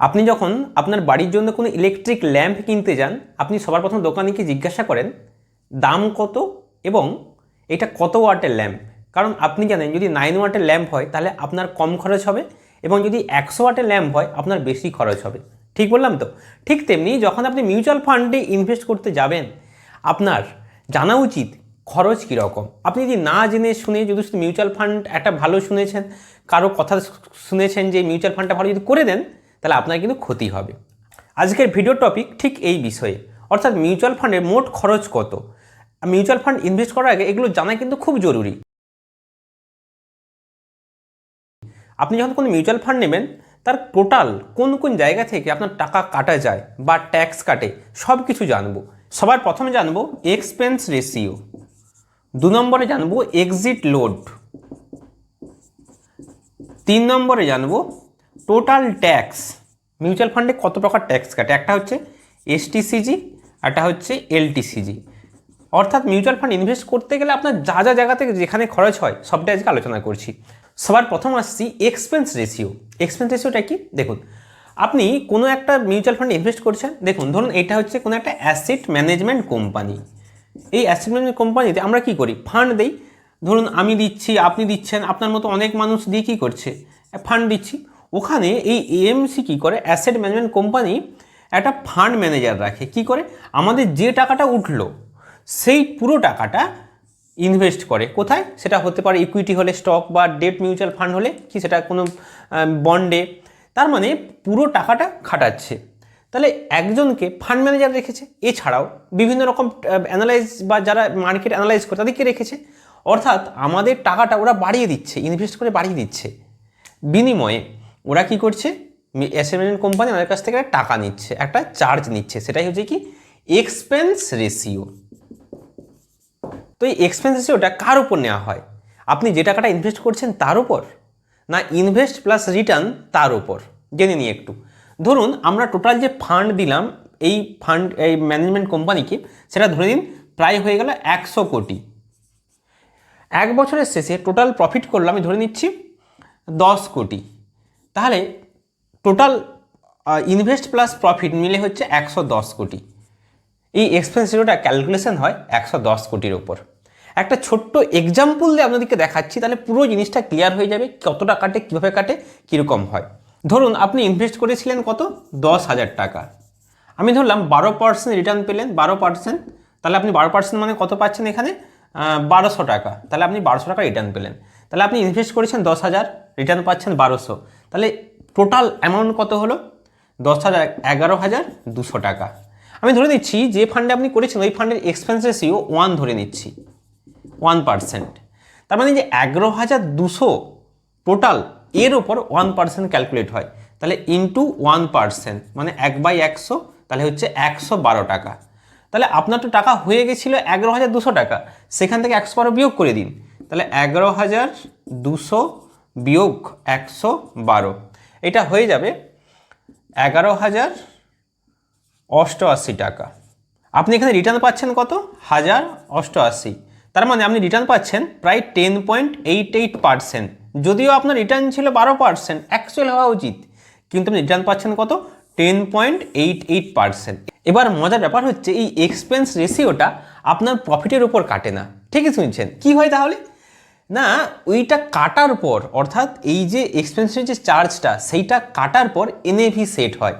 আপনি যখন আপনার বাড়ির জন্য কোনো ইলেকট্রিক ল্যাম্প কিনতে যান, আপনি সবার প্রথম দোকানে দোকানিকে জিজ্ঞাসা করেন, দাম কত এবং এটা কত ওয়াটের ল্যাম্প কারণ আপনি জানেন, যদি নাইন ওয়াটের ল্যাম্প হয়, তাহলে আপনার কম খরচ হবে এবং যদি একশো ওয়াটের ল্যাম্প হয়, আপনার বেশি খরচ হবে। ঠিক বললাম তো? ঠিক তেমনি যখন আপনি মিউচুয়াল ফান্ডে ইনভেস্ট করতে যাবেন, আপনার জানা উচিত খরচ কীরকম। আপনি যদি না জেনে শুনে, যদি শুধু মিউচুয়াল ফান্ড একটা ভালো শুনেছেন, কারও কথা শুনেছেন যে মিউচুয়াল ফান্ডটা ভালো যদি করে দেন তাহলে আপনার কিন্তু ক্ষতি হবে। আজকের ভিডিও টপিক ঠিক এই বিষয়ে। অর্থাৎ মিউচুয়াল ফান্ডের মোট খরচ কত? মিউচুয়াল ফান্ড ইনভেস্ট করার আগে এগুলো জানা কিন্তু খুব জরুরি। আপনি যখন কোনো মিউচুয়াল ফান্ড নেবেন, তার টোটাল কোন কোন জায়গা থেকে আপনার টাকা কাটা যায় বা ট্যাক্স কাটে সব কিছু জানব। সবার প্রথমে জানব এক্সপেন্স রেশিও দু নম্বরে জানব এক্সিট লোড তিন নম্বরে জানব টোটাল ট্যাক্স, মিউচুয়াল ফান্ডে কত প্রকার ট্যাক্স কাটে? একটা হচ্ছে এসটিসিজি একটা হচ্ছে এলটিসিজি অর্থাৎ মিউচুয়াল ফান্ড ইনভেস্ট করতে গেলে আপনার যা যা জায়গা থেকে যেখানে খরচ হয় সবটাই আজকে আলোচনা করছি। সবার প্রথম আসছি এক্সপেন্স রেশিও এক্সপেন্স রেশিওটা কি? দেখুন, আপনি কোনো একটা মিউচুয়াল ফান্ডে ইনভেস্ট করছেন, দেখুন, ধরুন এটা হচ্ছে কোনো একটা অ্যাসেট ম্যানেজমেন্ট কোম্পানি এই অ্যাসেট ম্যানেজমেন্ট কোম্পানিতে আমরা কি করি? ফান্ড দেই। ধরুন আমি দিচ্ছি, আপনি দিচ্ছেন, আপনার মতো অনেক মানুষ দিয়ে কী করছে? ফান্ড দিচ্ছি। ওখানে এই এএমসি কী করে? অ্যাসেট ম্যানেজমেন্ট কোম্পানি একটা ফান্ড ম্যানেজার রাখে। কি করে? আমাদের যে টাকাটা উঠল, সেই পুরো টাকাটা ইনভেস্ট করে। কোথায়? সেটা হতে পারে ইকুইটি হলে স্টক বা ডেট মিউচুয়াল ফান্ড হলে, কি সেটা কোনো বন্ডে তার মানে পুরো টাকাটা খাটাচ্ছে। তাহলে একজনকে ফান্ড ম্যানেজার রেখেছে। এছাড়াও বিভিন্ন রকম অ্যানালাইজ বা যারা মার্কেট অ্যানালাইজ করে, তাদেরকে রেখেছে। অর্থাৎ আমাদের টাকাটা ওরা বাড়িয়ে দিচ্ছে ইনভেস্ট করে বাড়িয়ে দিচ্ছে। বিনিময়ে ওরা কি করছে? অ্যাসেটমেন্ট কোম্পানি আমাদের কাছ থেকে একটা টাকা নিচ্ছে, একটা চার্জ নিচ্ছে। সেটাই হচ্ছে কি? এক্সপেন্স রেশিও তো এই এক্সপেন্স রেশিওটা কার উপর নেওয়া হয়? আপনি যে টাকাটা ইনভেস্ট করছেন তার উপর? না ইনভেস্ট প্লাস রিটার্ন তার উপর? জেনে নিই একটু। ধরুন, আমরা টোটাল যে ফান্ড দিলাম, এই ফান্ড এই ম্যানেজমেন্ট কোম্পানিকে সেটা ধরে নিন প্রায় হয়ে গেল একশো কোটি। এক বছরের শেষে টোটাল প্রফিট করল আমি ধরে নিচ্ছি দশ কোটি। তাহলে টোটাল ইনভেস্ট প্লাস প্রফিট মিলে হচ্ছে একশো দশ কোটি। এই এক্সপেন্স রেশিওটা ক্যালকুলেশন হয় একশো দশ কোটির ওপর একটা ছোট্ট এক্সাম্পল দিয়ে আপনাদেরকে দেখাচ্ছি, তাহলে পুরো জিনিসটা ক্লিয়ার হয়ে যাবে কতটা কাটে, কীভাবে কাটে, কীরকম হয়। ধরুন আপনি ইনভেস্ট করেছিলেন কত? দশ হাজার টাকা। আমি ধরলাম বারো পার্সেন্ট রিটার্ন পেলেন, বারো পার্সেন্ট তাহলে আপনি বারো পার্সেন্ট মানে কত পাচ্ছেন এখানে? বারোশো টাকা। তাহলে আপনি বারোশো টাকা রিটার্ন পেলেন। তাহলে আপনি ইনভেস্ট করেছেন দশ হাজার রিটার্ন পাচ্ছেন বারোশো। তাহলে টোটাল অ্যামাউন্ট কত হলো? দশ হাজার এগারো হাজার দুশো টাকা। আমি ধরে নিচ্ছি, যে ফান্ডে আপনি করেছেন, ওই ফান্ডের এক্সপেন্স ওয়ান ধরে নিচ্ছি ওয়ান পার্সেন্ট তার মানে যে এগারো হাজার দুশো টোটাল এর ওপর ওয়ান পার্সেন্ট ক্যালকুলেট হয়। তাহলে ইন্টু ওয়ান পার্সেন্ট মানে এক বাই একশো, তাহলে হচ্ছে একশো বারো টাকা। তাহলে আপনার তো টাকা হয়ে গেছিল এগারো হাজার দুশো টাকা, সেখান থেকে একশো বারো বিয়োগ করে দিন। তাহলে এগারো হাজার দুশো বিয়োগ একশো বারো। এটা হয়ে যাবে এগারো হাজার অষ্টআশি টাকা। আপনি এখানে রিটার্ন পাচ্ছেন কত? হাজার অষ্টআশি। তার মানে আপনি রিটার্ন পাচ্ছেন প্রায় ten point eight eight percent যদিও আপনার রিটার্ন ছিল বারো পার্সেন্ট অ্যাকচুয়াল হওয়া উচিত। কিন্তু আপনি রিটার্ন পাচ্ছেন কত? Ten point eight eight percent এবার মজার ব্যাপার হচ্ছে এই এক্সপেন্স রেশিওটা আপনার প্রফিটের উপর কাটে না। ঠিকই শুনছেন। কি হয় তাহলে? না, ওইটা কাটার পর, অর্থাৎ এই যে এক্সপেন্সের যে চার্জটা সেইটা কাটার পর এনএভি সেট হয়।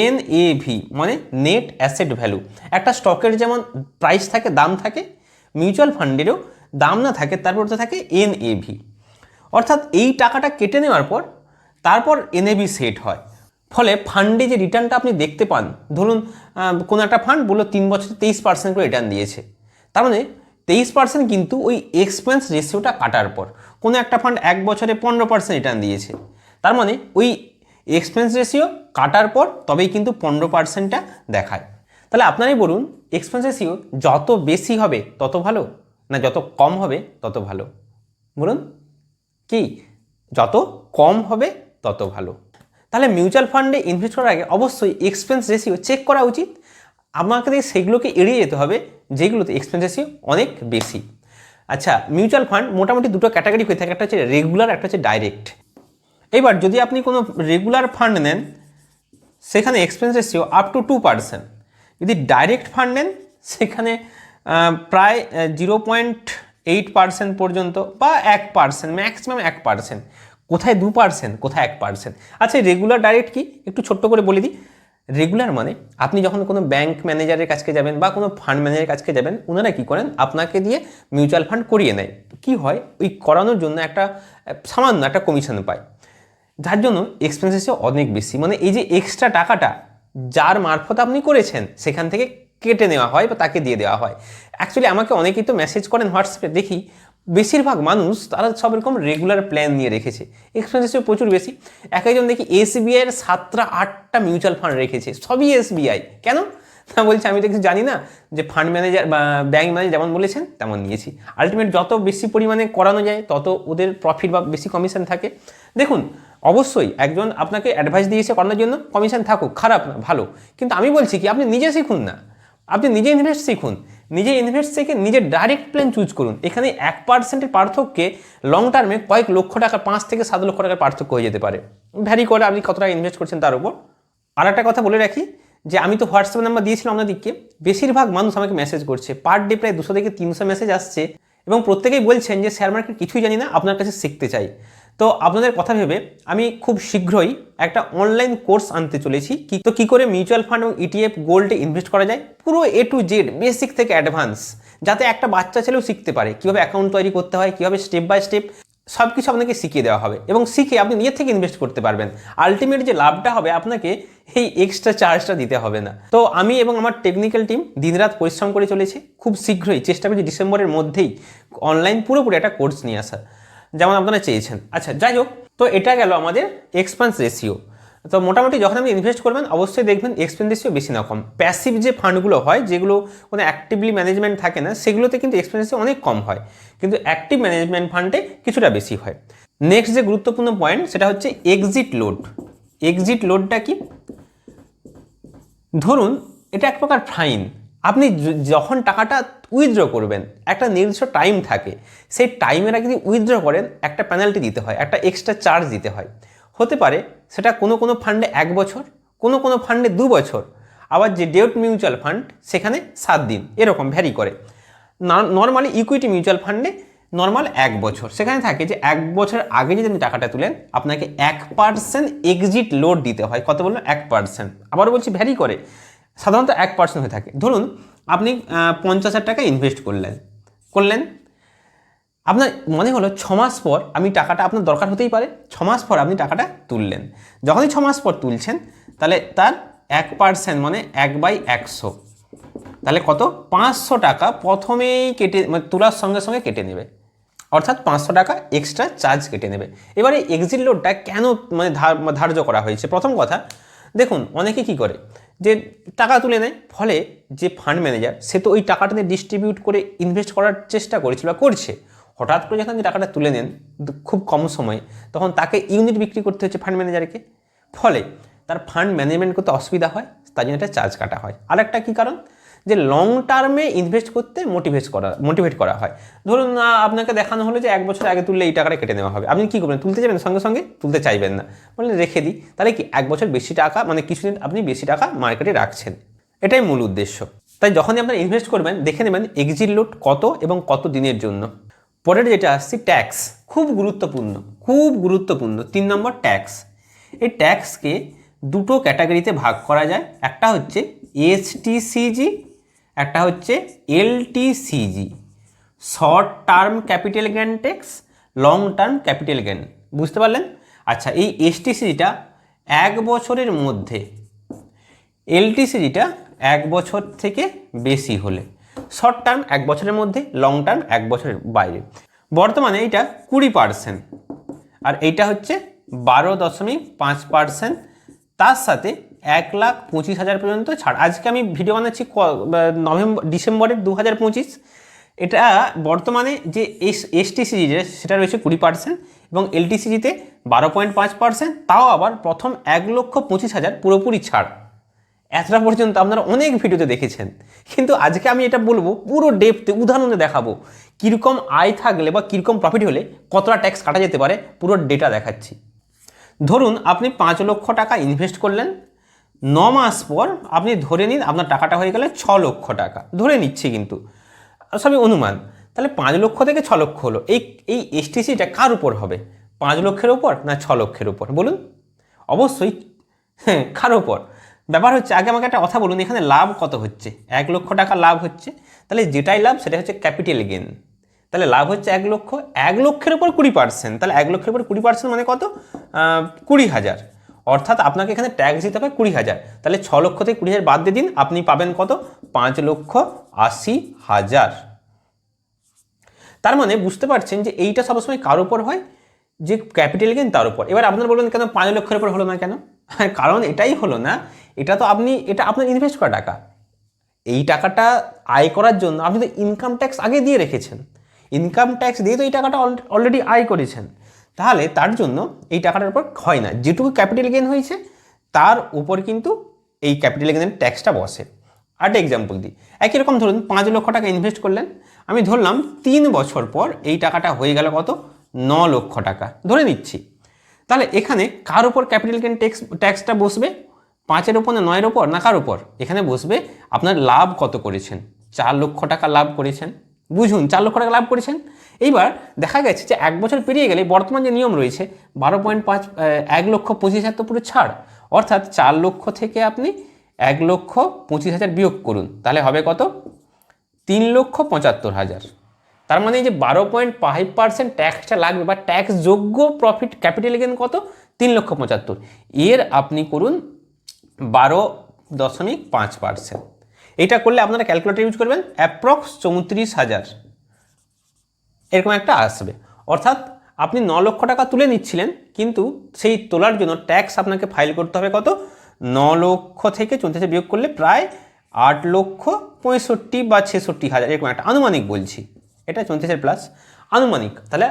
এন এ ভি মানে নেট অ্যাসেট ভ্যালু একটা স্টকের যেমন প্রাইস থাকে, দাম থাকে মিউচুয়াল ফান্ডেরও দাম না থাকে, তারপর তো থাকে এন এ ভি অর্থাৎ এই টাকাটা কেটে নেওয়ার পর, তারপর এনএভি সেট হয়। ফলে ফান্ডে যে রিটার্নটা আপনি দেখতে পান, ধরুন কোনো একটা ফান্ড বলল তিন বছরে তেইশ পার্সেন্ট করে রিটার্ন দিয়েছে। তার মানে তেইশ পার্সেন্ট কিন্তু ওই এক্সপেন্স রেশিওটা কাটার পর। কোনো একটা ফান্ড এক বছরে পনেরো পার্সেন্ট রিটার্ন দিয়েছে। তার মানে ওই এক্সপেন্স রেশিও কাটার পর তবেই কিন্তু পনেরো পার্সেন্টটা দেখায়। তাহলে আপনারাই বলুন এক্সপেন্স রেশিও যত বেশি হবে, তত ভালো? না যত কম হবে, তত ভালো? বলুন, কি? যত কম হবে, তত ভালো। তাহলে মিউচুয়াল ফান্ডে ইনভেস্ট করার আগে অবশ্যই এক্সপেন্স রেশিও চেক করা উচিত। আমাকে সেগুলোকে এড়িয়ে যেতে হবে, যেগুলোতে এক্সপেন্স রেশিও অনেক বেশি। আচ্ছা মিউচুয়াল ফান্ড মোটামুটি দুটো ক্যাটাগরি হয়ে থাকে, একটা হচ্ছে রেগুলার একটা হচ্ছে ডাইরেক্ট এবার যদি আপনি কোনো রেগুলার ফান্ড নেন, সেখানে expense up to two percent যদি ডাইরেক্ট ফান্ড নেন, সেখানে প্রায় জিরো পয়েন্ট এইট পার্সেন্ট পর্যন্ত বা এক পার্সেন্ট ম্যাক্সিমাম এক পার্সেন্ট কোথায় দু পার্সেন্ট কোথায় এক পার্সেন্ট আচ্ছা রেগুলার ডাইরেক্ট কি? একটু ছোট্ট করে বলে দিই। রেগুলার মানে আপনি যখন কোনো ব্যাংক ম্যানেজারের কাছকে যাবেন বা কোনো ফান্ড ম্যানেজারের কাছকে যাবেন ওনারা কী করেন? আপনাকে দিয়ে মিউচুয়াল ফান্ড করিয়ে নেয়। কি হয়? ওই করানোর জন্য একটা, সামান্য একটা কমিশন পায়। যার জন্য এক্সপেন্সেসও অনেক বেশি। মানে এই যে এক্সট্রা টাকাটা যার মারফত আপনি করেছেন, সেখান থেকে কেটে নেওয়া হয় বা তাকে দিয়ে দেওয়া হয়। অ্যাকচুয়ালি আমাকে অনেকেই তো মেসেজ করেন হোয়াটসঅ্যাপে দেখি বেশিরভাগ মানুষ তারা সব এরকম রেগুলার প্ল্যান নিয়ে রেখেছে। এক্সপেন্সেসও প্রচুর বেশি। এক একজন দেখি এসবিআইয়ের সাতটা, আটটা মিউচুয়াল ফান্ড রেখেছে। সবই এসবিআই কেন? না বলছে, আমি তো কিছু জানি না যে ফান্ড ম্যানেজার বা ব্যাংক ম্যানেজার যেমন বলেছেন, তেমন নিয়েছি। আলটিমেট যত বেশি পরিমাণে করানো যায়, তত ওদের প্রফিট বা বেশি কমিশন থাকে। দেখুন, অবশ্যই একজন আপনাকে অ্যাডভাইস দিয়েছে করানোর জন্য কমিশন থাকুক, খারাপ না, ভালো। কিন্তু আমি বলছি কি, আপনি নিজে শিখুন না। আপনি নিজে ইনভেস্ট শিখুন। নিজে ইনভেস্ট থেকে নিজে ডাইরেক্ট প্ল্যান চুজ করুন। এখানে এক পার্সেন্টের পার্থক্যে লং টার্মে কয়েক লক্ষ টাকা, পাঁচ থেকে সাত লক্ষ টাকার পার্থক্য হয়ে যেতে পারে। ভ্যারি করে আপনি কত টাকা ইনভেস্ট করছেন তার উপর। আর একটা কথা বলে রাখি যে, আমি তো হোয়াটসঅ্যাপ নাম্বার দিয়েছিলাম আপনাদেরকে। বেশিরভাগ মানুষ আমাকে মেসেজ করছে। পার ডে প্রায় দুশো থেকে তিনশো মেসেজ আসছে এবং প্রত্যেকেই বলছেন যে শেয়ার মার্কেট কিছুই জানি না, আপনার কাছে শিখতে চাই। তো আপনাদের কথা ভেবে আমি খুব শীঘ্রই একটা অনলাইন কোর্স আনতে চলেছি। কি তো কী করে মিউচুয়াল ফান্ড এবং ইটিএফ গোল্ডে ইনভেস্ট করা যায়? পুরো এ টু জেড বেসিক থেকে অ্যাডভান্স যাতে একটা বাচ্চা ছেলেও শিখতে পারে। কীভাবে অ্যাকাউন্ট তৈরি করতে হয়, কীভাবে স্টেপ বাই স্টেপ সব কিছু আপনাকে শিখিয়ে দেওয়া হবে এবং শিখে আপনি নিজের থেকে ইনভেস্ট করতে পারবেন। আলটিমেট যে লাভটা হবে, আপনাকে এই এক্সট্রা চার্জটা দিতে হবে না। তো আমি এবং আমার টেকনিক্যাল টিম দিনরাত পরিশ্রম করে চলেছে। খুব শীঘ্রই, চেষ্টা করছি ডিসেম্বরের মধ্যেই অনলাইন পুরোপুরি একটা কোর্স নিয়ে আসা যেমন আপনারা চেয়েছেন। আচ্ছা যাই হোক, তো এটা গেল আমাদের এক্সপেন্স রেশিও তো মোটামুটি যখন আপনি ইনভেস্ট করবেন, অবশ্যই দেখবেন এক্সপেন্স রেশিও বেশি না কম। প্যাসিভ যে ফান্ডগুলো হয়, যেগুলো কোনো অ্যাক্টিভলি ম্যানেজমেন্ট থাকে না, সেগুলোতে কিন্তু এক্সপেন্স রেশিও অনেক কম হয়। কিন্তু অ্যাক্টিভ ম্যানেজমেন্ট ফান্ডে কিছুটা বেশি হয়। নেক্সট যে গুরুত্বপূর্ণ পয়েন্ট সেটা হচ্ছে এক্সিট লোড এক্সিট লোডটা কি? ধরুন, এটা এক প্রকার ফাইন আপনি যখন টাকাটা উইথড্র করবেন। একটা নির্দিষ্ট টাইম থাকে। সেই টাইমের যদি উইথড্র করেন, একটা পেনাল্টি দিতে হয়, একটা এক্সট্রা চার্জ দিতে হয়। হতে পারে সেটা কোনো কোনো ফান্ডে এক বছর, কোনো কোনো ফান্ডে দু বছর। আবার যে ডেউট মিউচুয়াল ফান্ড সেখানে সাত দিন। এরকম ভ্যারি করে। নর্মালি ইকুইটি মিউচুয়াল ফান্ডে নর্মাল এক বছর। সেখানে থাকে যে এক বছর আগে যদি আপনি টাকাটা তুলেন, আপনাকে এক পার্সেন্ট এক্সিট লোড দিতে হয়। কত বলল এক পার্সেন্ট আবারও বলছি ভ্যারি করে। সাধারণত এক পার্সেন্ট হয়ে থাকে। ধরুন আপনি পঞ্চাশ হাজার টাকা ইনভেস্ট করলেন। করলেন। আপনার মনে হলো ছ মাস পর আমি টাকাটা আপনার দরকার হতেই পারে, ছ মাস পর আপনি টাকাটা তুললেন। যখনই ছ মাস পর তুলছেন, তাহলে তার এক পার্সেন্ট মানে এক বাই একশো। তাহলে কত? পাঁচশো টাকা প্রথমেই কেটে মানে তোলার সঙ্গে সঙ্গে কেটে নেবে। অর্থাৎ পাঁচশো টাকা এক্সট্রা চার্জ কেটে নেবে। এবারে এক্সিট লোডটা কেন মানে ধার- ধার্য করা হয়েছে? প্রথম কথা, দেখুন, অনেকে কি করে? যে টাকা তুলে নেয়, ফলে যে ফান্ড ম্যানেজার সে তো ওই টাকাটা নিয়ে ডিস্ট্রিবিউট করে ইনভেস্ট করার চেষ্টা করেছিল বা করছে। হঠাৎ করে যখন টাকাটা তুলে নেন, খুব কম সময়ে, তখন তাকে ইউনিট বিক্রি করতে হচ্ছে ফান্ড ম্যানেজারকে ফলে তার ফান্ড ম্যানেজমেন্ট করতে অসুবিধা হয়, তার জন্য একটা চার্জ কাটা হয়। আর একটা কী কারণ? যে লং টার্মে ইনভেস্ট করতে মোটিভেট করা মোটিভেট করা হয়। ধরুন আপনাকে দেখানো হলো যে এক বছর আগে তুললে এই টাকাটা কেটে নেওয়া হবে। আপনি কী করবেন? তুলতে যাবেন সঙ্গে সঙ্গে? তুলতে চাইবেন না। বললেন, রেখে দিই। তাহলে কি এক বছর বেশি টাকা মানে কিছুদিন আপনি বেশি টাকা মার্কেটে রাখছেন? এটাই মূল উদ্দেশ্য। তাই যখনই আপনারা ইনভেস্ট করবেন, দেখে নেবেন এক্সিট লোড কত এবং কত দিনের জন্য। পরের যেটা আসছে ট্যাক্স খুব গুরুত্বপূর্ণ খুব গুরুত্বপূর্ণ। তিন নম্বর ট্যাক্স এই ট্যাক্সকে দুটো ক্যাটাগরিতে ভাগ করা যায়। একটা হচ্ছে এসটিসিজি একটা হচ্ছে LTCG short term capital gain tax, long term capital gain বুঝতে পারলেন? আচ্ছা এই এসটিসিজিটা এক বছরের মধ্যে এলটিসিজিটা এক বছর থেকে বেশি হলে, শর্ট টার্ম এক বছরের মধ্যে, লং টার্ম এক বছরের বাইরে। বর্তমানে এইটা কুড়ি পার্সেন্ট, আর এইটা হচ্ছে বারো দশমিক পাঁচ পার্সেন্ট। তার সাথে এক লাখ পঁচিশ হাজার পর্যন্ত ছাড়। আজকে আমি ভিডিও বানাচ্ছি নভেম্বর ডিসেম্বরের দু হাজার পঁচিশ। এটা বর্তমানে যে এস এসটিসিজি সেটা রয়েছে কুড়ি পার্সেন্ট এবং এলটিসিজিতে বারো পয়েন্ট পাঁচ পার্সেন্ট তাও আবার প্রথম এক লক্ষ পঁচিশ হাজার পুরোপুরি ছাড়। এতটা পর্যন্ত আপনারা অনেক ভিডিওতে দেখেছেন। কিন্তু আজকে আমি এটা বলব, পুরো ডেপতে উদাহরণে দেখাবো। কীরকম আয় থাকলে বা কীরকম প্রফিট হলে কতটা ট্যাক্স কাটা যেতে পারে, পুরো ডেটা দেখাচ্ছি। ধরুন, আপনি পাঁচ লক্ষ টাকা ইনভেস্ট করলেন ন মাস পর আপনি ধরে নিন আপনার টাকাটা হয়ে গেলে ছ লক্ষ টাকা। ধরে নিচ্ছি কিন্তু। সবই অনুমান। তাহলে পাঁচ লক্ষ থেকে ছ লক্ষ হলো। এই এই এসটিসিটা কার উপর হবে? পাঁচ লক্ষের উপর না ছ লক্ষের উপর? বলুন। অবশ্যই হ্যাঁ কার উপর? ব্যাপার হচ্ছে, আগে আমাকে একটা কথা বলুন, এখানে লাভ কত হচ্ছে? এক লক্ষ টাকা লাভ হচ্ছে। তাহলে যেটাই লাভ সেটা হচ্ছে ক্যাপিটাল গেন তাহলে লাভ হচ্ছে এক লক্ষ। এক লক্ষের উপর কুড়ি পার্সেন্ট তাহলে এক লক্ষের উপর কুড়ি পার্সেন্ট মানে কত? কুড়ি হাজার। অর্থাৎ আপনাকে এখানে ট্যাক্স দিতে হবে কুড়ি হাজার। তাহলে ছ লক্ষ থেকে কুড়ি হাজার বাদ দিয়ে দিন, আপনি পাবেন কত? পাঁচ লক্ষ আশি হাজার। তার মানে বুঝতে পারছেন যে এইটা সবসময় কার উপর হয়? যে ক্যাপিটাল গেন তার উপর। এবার আপনারা বলবেন কেন পাঁচ লক্ষের উপর হলো না কেন? কারণ এটাই হলো না, এটা তো আপনি, এটা আপনার ইনভেস্ট করা টাকা। এই টাকাটা আয় করার জন্য আপনি তো ইনকাম ট্যাক্স আগে দিয়ে রেখেছেন। ইনকাম ট্যাক্স দিয়ে তো এই টাকাটা অলরেডি আয় করেছেন। তাহলে তার জন্য এই টাকাটার উপর হয় না যেটুকু ক্যাপিটাল গেন হয়েছে, তার উপর কিন্তু এই ক্যাপিটাল গেনের ট্যাক্সটা বসে। আরেকটা এক্সাম্পল দিই। একই রকম ধরুন, পাঁচ লক্ষ টাকা ইনভেস্ট করলেন। আমি ধরলাম, তিন বছর পর এই টাকাটা হয়ে গেল কত? ন লক্ষ টাকা। ধরে নিচ্ছি। তাহলে এখানে কার উপর ক্যাপিটাল গেন ট্যাক্স ট্যাক্সটা বসবে? পাঁচের ওপর না নয়ের ওপর না কার উপর? এখানে বসবে, আপনার লাভ কত করেছেন? চার লক্ষ টাকা লাভ করেছেন। বুঝুন, চার লক্ষ টাকা লাভ করেছেন। এইবার দেখা গেছে যে এক বছর পেরিয়ে গেলে বর্তমান যে নিয়ম রয়েছে, বারো পয়েন্ট পাঁচ এক লক্ষ পঁচিশ হাজার তো পুরো ছাড়। অর্থাৎ চার লক্ষ থেকে আপনি এক লক্ষ পঁচিশ হাজার বিয়োগ করুন, তাহলে হবে কত? তিন লক্ষ পঁচাত্তর হাজার। তার মানে এই যে বারো পয়েন্ট ফাইভ পার্সেন্ট ট্যাক্সটা লাগবে বা ট্যাক্স যোগ্য প্রফিট ক্যাপিটাল গেন কত? তিন লক্ষ পঁচাত্তর। এর আপনি করুন বারো দশমিক পাঁচ পার্সেন্ট। এটা করলে আপনারা ক্যালকুলেটর ইউজ করবেন অ্যাপ্রক্স চৌত্রিশ হাজার। এরকম একটা আসবে। অর্থাৎ আপনি ন লক্ষ টাকা তুলে নিচ্ছিলেন, কিন্তু সেই তোলার জন্য ট্যাক্স আপনাকে ফাইল করতে হবে কত? ন লক্ষ থেকে চৌত্রিশে বিয়োগ করলে প্রায় আট লক্ষ পঁয়ষট্টি বা ছেষট্টি হাজার, এরকম একটা আনুমানিক বলছি। এটা চৌত্রিশের প্লাস আনুমানিক, তাহলে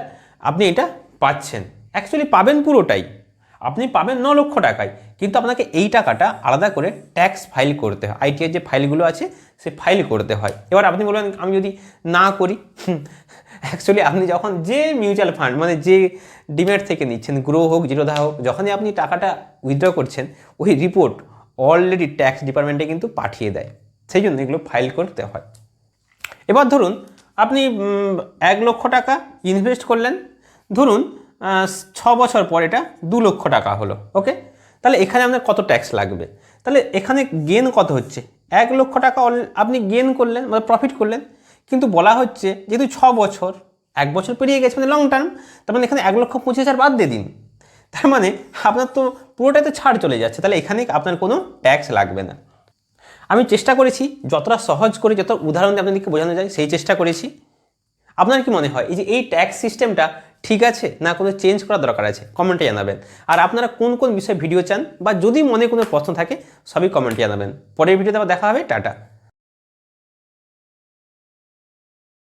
আপনি এটা পাচ্ছেন। অ্যাকচুয়ালি পাবেন পুরোটাই। আপনি পাবেন ন লক্ষ টাকায়। কিন্তু আপনাকে এই টাকাটা আলাদা করে ট্যাক্স ফাইল করতে হয়। আইটিআই যে ফাইলগুলো আছে, সে ফাইল করতে হয়। এবার আপনি বলবেন, আমি যদি না করি অ্যাকচুয়ালি আপনি যখন যে মিউচুয়াল ফান্ড মানে যে ডিমেট থেকে নিচ্ছেন গ্রো হোক জিরোধা হোক, যখনই আপনি টাকাটা উইথড্র করছেন, ওই রিপোর্ট অলরেডি ট্যাক্স ডিপার্টমেন্টে কিন্তু পাঠিয়ে দেয়। সেই জন্য এগুলো ফাইল করতে হয়। এবার ধরুন, আপনি এক লক্ষ টাকা ইনভেস্ট করলেন। ধরুন ছ বছর পর এটা দু লক্ষ টাকা হলো ওকে তাহলে এখানে আপনার কত ট্যাক্স লাগবে? তাহলে এখানে গেন কত হচ্ছে? এক লক্ষ টাকা আপনি গেন করলেন মানে প্রফিট করলেন, কিন্তু বলা হচ্ছে যেহেতু ছ বছর, এক বছর পেরিয়ে গেছে মানে লং টার্ম তার মানে এখানে এক লক্ষ পঁচিশ হাজার বাদ দিয়ে দিন। তার মানে আপনার তো পুরোটাই তো ছাড় চলে যাচ্ছে, তাহলে এখানে আপনার কোনো ট্যাক্স লাগবে না। আমি চেষ্টা করেছি, যতটা সহজ করে, যত উদাহরণ দিয়ে আপনাদেরকে বোঝানো যায়, সেই চেষ্টা করেছি। আপনার কি মনে হয়, এই যে এই ট্যাক্স সিস্টেমটা ঠিক আছে? না কোনো চেঞ্জ করার দরকার আছে কমেন্টে জানাবেন। আর আপনারা কোন কোন বিষয়ে ভিডিও চান বা যদি মনে কোনো প্রশ্ন থাকে, সবই কমেন্টে জানাবেন। পরের ভিডিওতে আবার দেখা হবে, টাটা।